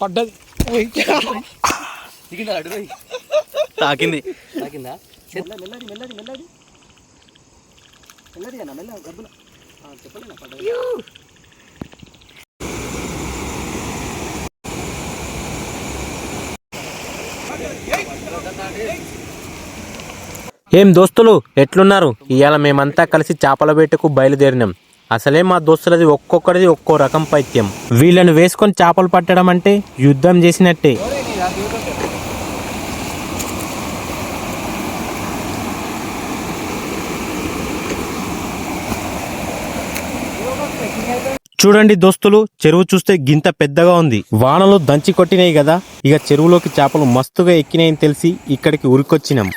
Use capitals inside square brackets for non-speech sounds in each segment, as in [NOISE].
పడ్డది. దిగిందా అడు తాకింది. తాకిందా? మెల్ల- మెల్లది మెల్లది మెల్లది. మెల్లది అన్న మెల్ల చెప్పలేనా పడ్డది? ఏం దోస్తులు ఎట్లున్నారు? ఇవాళ మేమంతా కలిసి చేపల వేటకు బయలుదేరినాం. అసలే మా దోస్తులది ఒక్కొక్కరిది ఒక్కో రకం పైత్యం. వీళ్ళని వేసుకొని చేపలు పట్టడం అంటే యుద్ధం చేసినట్టే. చూడండి దోస్తులు చెరువు చూస్తే గింత పెద్దగా ఉంది. వానలు దంచి కొట్టినాయి కదా ఇక చెరువులోకి చేపలు మస్తుగా ఎక్కినాయని తెలిసి ఇక్కడికి ఉరికొచ్చినాం.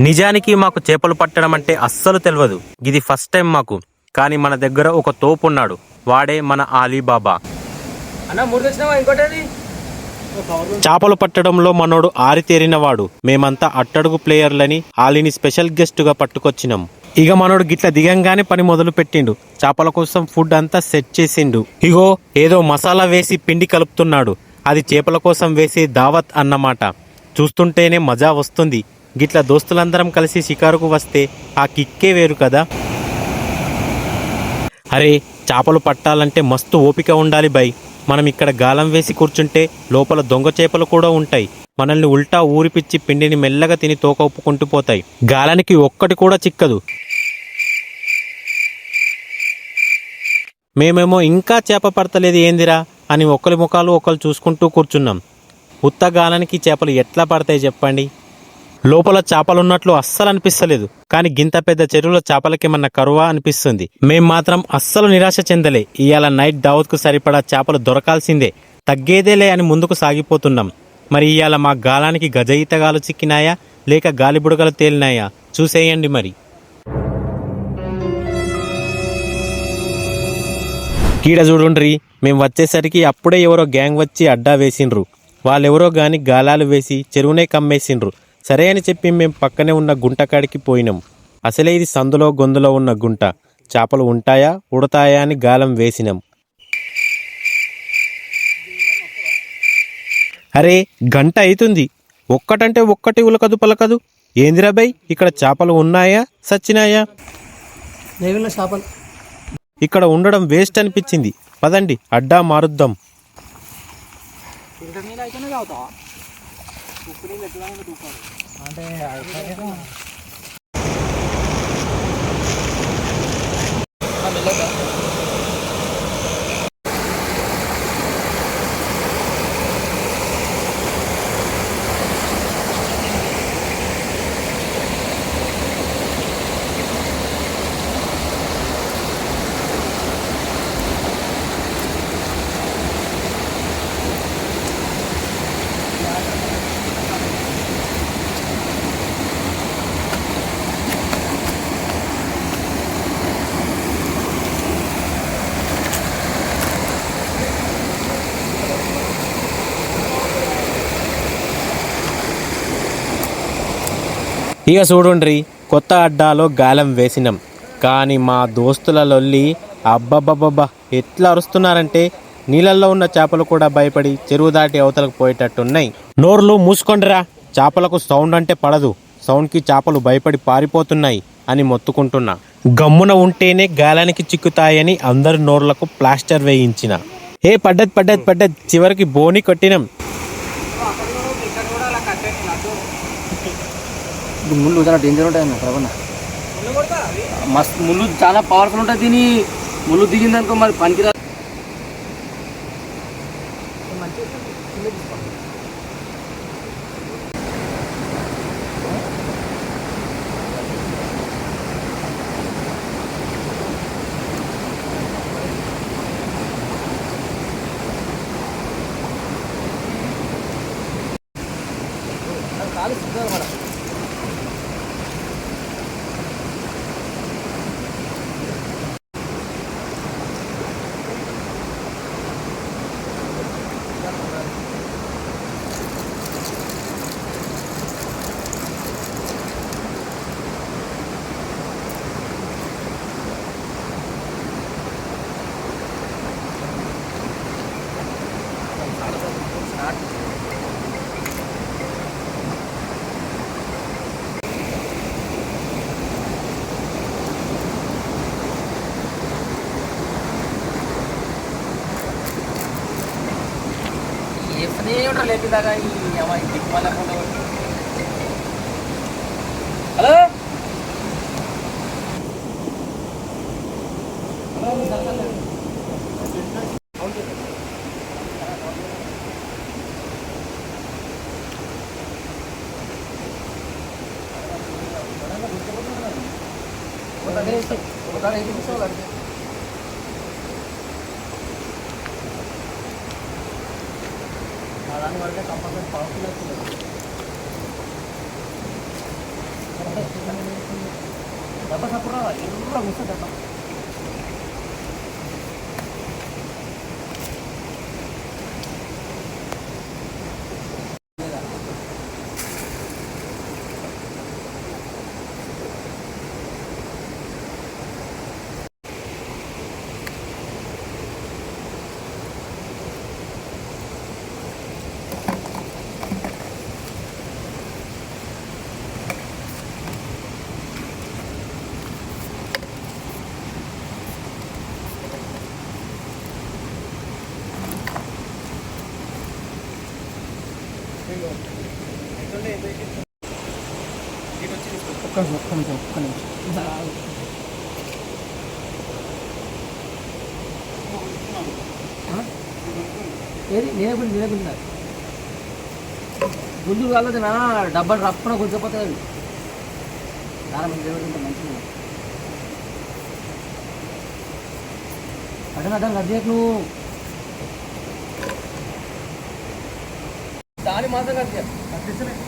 నిజానికి మాకు చేపలు పట్టడం అంటే అస్సలు తెలియదు ఇది ఫస్ట్ టైం మాకు. కానీ మన దగ్గర ఒక తోపు ఉన్నాడు వాడే మన ఆలీబాబా. చేపలు పట్టడంలో మనోడు ఆరితేరినవాడు. మేమంతా అట్టడుగు ప్లేయర్లని ఆలీని స్పెషల్ గెస్ట్గా పట్టుకొచ్చినాం. ఇక మనోడు గిట్ల దిగంగానే పని మొదలు పెట్టిండు. చేపల కోసం ఫుడ్ అంతా సెట్ చేసిండు. ఇగో ఏదో మసాలా వేసి పిండి కలుపుతున్నాడు. అది చేపల కోసం వేసే దావత్ అన్నమాట. చూస్తుంటేనే మజా వస్తుంది. గిట్ల దోస్తులందరం కలిసి షికారుకు వస్తే ఆ కిక్కే వేరు కదా. అరే చేపలు పట్టాలంటే మస్తు ఓపిక ఉండాలి బై. మనం ఇక్కడ గాలం వేసి కూర్చుంటే లోపల దొంగ చేపలు కూడా ఉంటాయి. మనల్ని ఉల్టా ఊరిపిచ్చి పిండిని మెల్లగా తిని తోకప్పుకుంటూ పోతాయి. గాలానికి ఒక్కటి కూడా చిక్కదు. మేమేమో ఇంకా చేప పడతలేదు ఏందిరా అని ఒకరి ముఖాలు ఒకరు చూసుకుంటూ కూర్చున్నాం. ఉత్త గాలానికి చేపలు ఎట్లా పడతాయి చెప్పండి? లోపల చేపలున్నట్లు అస్సలు అనిపిస్తలేదు. కానీ గింత పెద్ద చెరువులో చేపలకేమన్నా కరువా అనిపిస్తుంది. మేం మాత్రం అస్సలు నిరాశ చెందలే. ఇవాళ నైట్ దావత్కు సరిపడా చేపలు దొరకాల్సిందే. తగ్గేదేలే అని ముందుకు సాగిపోతున్నాం. మరి ఇవాళ మా గాలానికి గజ ఈతగాలు చిక్కినాయా? లేక గాలిబుడగలు తేలినాయా? చూసేయండి మరి. కీడ చూడుండ్రి మేము వచ్చేసరికి అప్పుడే ఎవరో గ్యాంగ్ వచ్చి అడ్డా వేసిండ్రు. వాళ్ళెవరో గాని గాలాలు వేసి చెరువునే కమ్మేసిండ్రు. సరే అని చెప్పి మేము పక్కనే ఉన్న గుంట కాడికి పోయినాం. అసలే ఇది సందులో గొంతులో ఉన్న గుంట. చేపలు ఉంటాయా ఉడతాయా అని గాలం వేసినాం. అరే గంట అవుతుంది ఒక్కటంటే ఒక్కటి ఉలకదు పలకదు. ఏందిరా బై ఇక్కడ చేపలు ఉన్నాయా సచ్చినాయా? చేపలు. ఇక్కడ ఉండడం వేస్ట్ అనిపించింది. పదండి అడ్డా మారుద్దాం. అంటే ఇక చూడుండ్రి కొత్త అడ్డాలో గాలం వేసినాం. కానీ మా దోస్తుల లొల్లి అబ్బబ్బబ్బబ్బా ఎట్లా అరుస్తున్నారంటే నీళ్ళల్లో ఉన్న చేపలు కూడా భయపడి చెరువు దాటి అవతలకు పోయేటట్టున్నాయి. నోర్లు మూసుకోండిరా చేపలకు సౌండ్ అంటే పడదు. సౌండ్కి చేపలు భయపడి పారిపోతున్నాయి అని మొత్తుకుంటున్నా. గమ్మున ఉంటేనే గాలానికి చిక్కుతాయని అందరు నోర్లకు ప్లాస్టర్ వేయించిన. ఏ పడ్డది పడ్డది పడ్డది చివరికి బోని కొట్టినాం. ముళ్ళు చాలా డేంజర్ ఉంటాయి అన్న ప్రవణ మస్తు ముళ్ళు చాలా పవర్ఫుల్ ఉంటుంది దీని. ముళ్ళు దిగిందనుకో మరి పనికిరా ওটা লেপে দাঁড়াই আমার দিকমালা কোনো হ্যালো ওটা দেখছি ওটা দেখছি বুঝতে পারছি హలో దాని వరకే కంపల్సరీ పవర్ఫుల్ అవుతుంది దెబ్బ సప్పుడు ఎర్ర ముస దెబ్బ ఒక్క ఒక్క నిమిషం ఒక్క నిమిషం ఏది నేనే గురించి నేనే గురించి కాలేదు నా డబ్బలు రప్పున గుంజపోతుంది దాని మీద జరుగుతుంటే మంచిది అడ్డం అడ్డం కట్ నువ్వు దాని మాత్రం కట్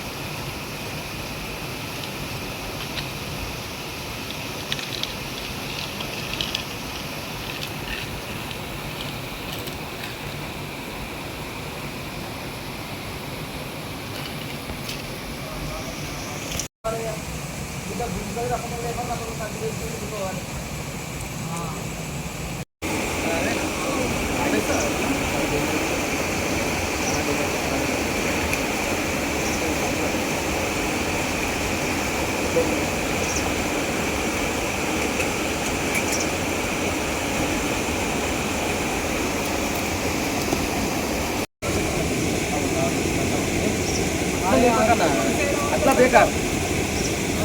అట్లా బేకార్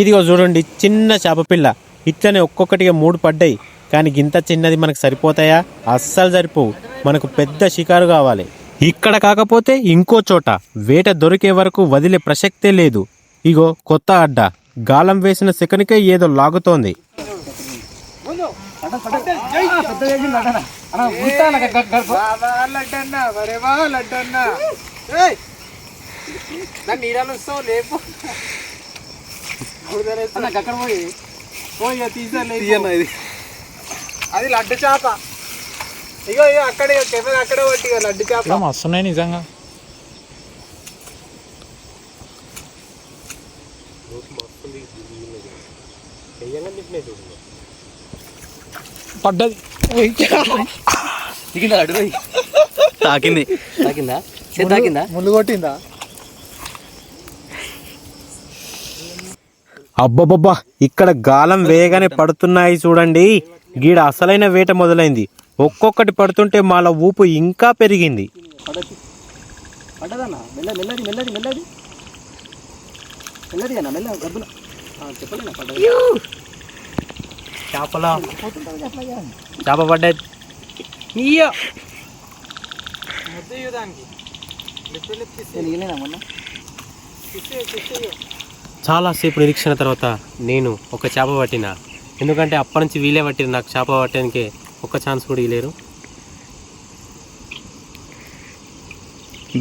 ఇదిగో చూడండి చిన్న చేప పిల్ల. ఇట్లనే ఒక్కొక్కటిగా మూడు పడ్డాయి. కానీ ఇంత చిన్నది మనకు సరిపోతాయా? అస్సలు సరిపోవు. మనకు పెద్ద షికారు కావాలి. ఇక్కడ కాకపోతే ఇంకో చోట. వేట దొరికే వరకు వదిలే ప్రసక్తే లేదు. ఇగో కొత్త అడ్డ. గాలం వేసిన సెకనికే ఏదో లాగుతోంది. అది లడ్డు చేప. ఇగో ఇగో అక్కడే కెమెరా అక్కడే కొట్టి ఇగో లడ్డు చేప. మస్తున్నాయి నిజంగా. పడ్డది. దిగిందా అడుగు పోయి? తాకింది. తాకిందా? చేతి తాకిందా? ముళ్ళు కొట్టిందా? అబ్బబ్బబ్బా ఇక్కడ గాలం వేయగానే పడుతున్నాయి చూడండి. గీడ అసలైన వేట మొదలైంది. ఒక్కొక్కటి పడుతుంటే మాల ఊపు ఇంకా పెరిగింది. చేపల? చేప ఇయ్యు! ఇయ్యలేనా మొన్న చాలాసేపు నిరీక్షణ తర్వాత నేను ఒక చేప పట్టిన. ఎందుకంటే అప్పటి నుంచి వీలే పట్టిన నాకు చేప పట్టడానికి. ఒక్క ఛాన్స్ కూడా ఇవ్వలేరు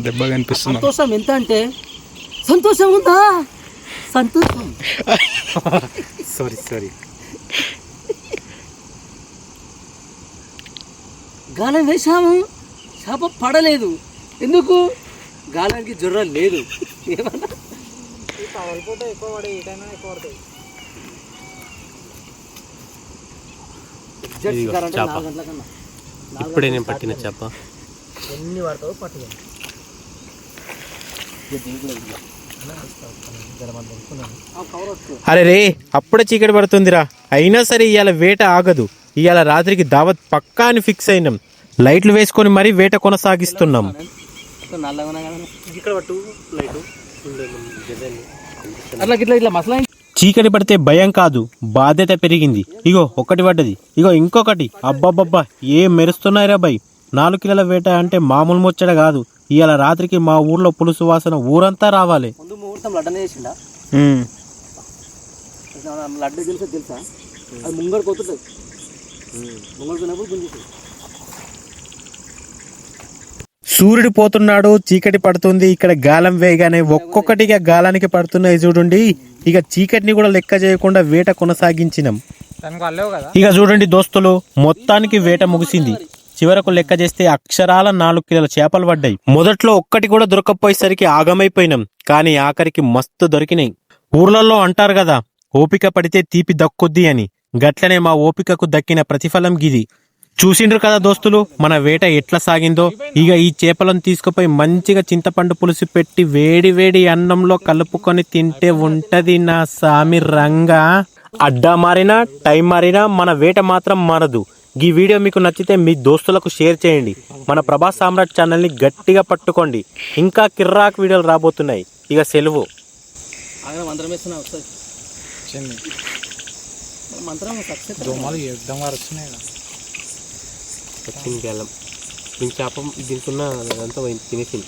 దెబ్బ కనిపిస్తున్నా సంతోషం ఎంత అంటే సంతోషం ఉందా? సంతోషం. [LAUGHS] సారీ సారీ గాలం వేశాము. చేప పడలేదు. ఎందుకు? గాలానికి జ్వరం లేదు. ఏమన్నా? ఎక్కువ పడే ఎక్కువ పడతాయి. ఇదిగో చేప. ఇప్పుడే నేను పట్టిన చేప. ఎన్ని పడతావో పట్టుకోండి అరే రే అప్పుడే చీకటి పడుతుందిరా. అయినా సరే ఇవాళ వేట ఆగదు. ఇవాళ రాత్రికి దావత్ పక్కా అని ఫిక్స్ అయినాం. లైట్లు వేసుకొని మరీ వేట కొనసాగిస్తున్నాం. చీకటి పడితే భయం కాదు బాధ్యత పెరిగింది. ఇగో ఒకటి పడ్డది. ఇగో ఇంకొకటి. అబ్బబ్బబ్బా ఏం మెరుస్తున్నాయిరా బై నాలుగు కిలోల వేట అంటే మామూలు ముచ్చట కాదు. ఇవాళ రాత్రికి మా ఊర్లో పులుసు వాసన ఊరంతా రావాలి. లడ్డు తెలుసా తెలుసా? అది ముంగడు సూర్యుడు పోతున్నాడు చీకటి పడుతుంది ఇక్కడ గాలం వేయగానే ఒక్కొక్కటిగా గాలానికి పడుతున్నాయి చూడండి. ఇక చీకటిని కూడా లెక్క చేయకుండా వేట కొనసాగించినాం. ఇక చూడండి దోస్తులు మొత్తానికి వేట ముగిసింది. చివరకు లెక్క చేస్తే అక్షరాల నాలుగు కిలోల చేపలు పడ్డాయి. మొదట్లో ఒక్కటి కూడా దొరకకపోయేసరికి ఆగమైపోయినాం కానీ ఆఖరికి మస్తు దొరికినాయి. ఊర్లలో అంటారు కదా ఓపిక పడితే తీపి దక్కుద్ది అని. గట్లనే మా ఓపికకు దక్కిన ప్రతిఫలం గిది. చూసిండ్రు కదా దోస్తులు మన వేట ఎట్లా సాగిందో? ఇక ఈ చేపలను తీసుకుపోయి మంచిగా చింతపండు పులుసు పెట్టి వేడి వేడి అన్నంలో కలుపుకొని తింటే ఉంటది నా సామి రంగా. అడ్డా మారినా టైం మారినా మన వేట మాత్రం మారదు. ఈ వీడియో మీకు నచ్చితే మీ దోస్తులకు షేర్ చేయండి. మన ప్రభాస్ సామ్రాట్ ఛానల్ని గట్టిగా పట్టుకోండి. ఇంకా కిర్రాక్ వీడియోలు రాబోతున్నాయి. ఇక సెలవు. మంత్రం సక్సెస్ దోమలు యుద్ధం వారు వచ్చినాయి కదా. వచ్చింది గెలం దీని చేప దీనికి ఉన్న అదంతా తినేసింది.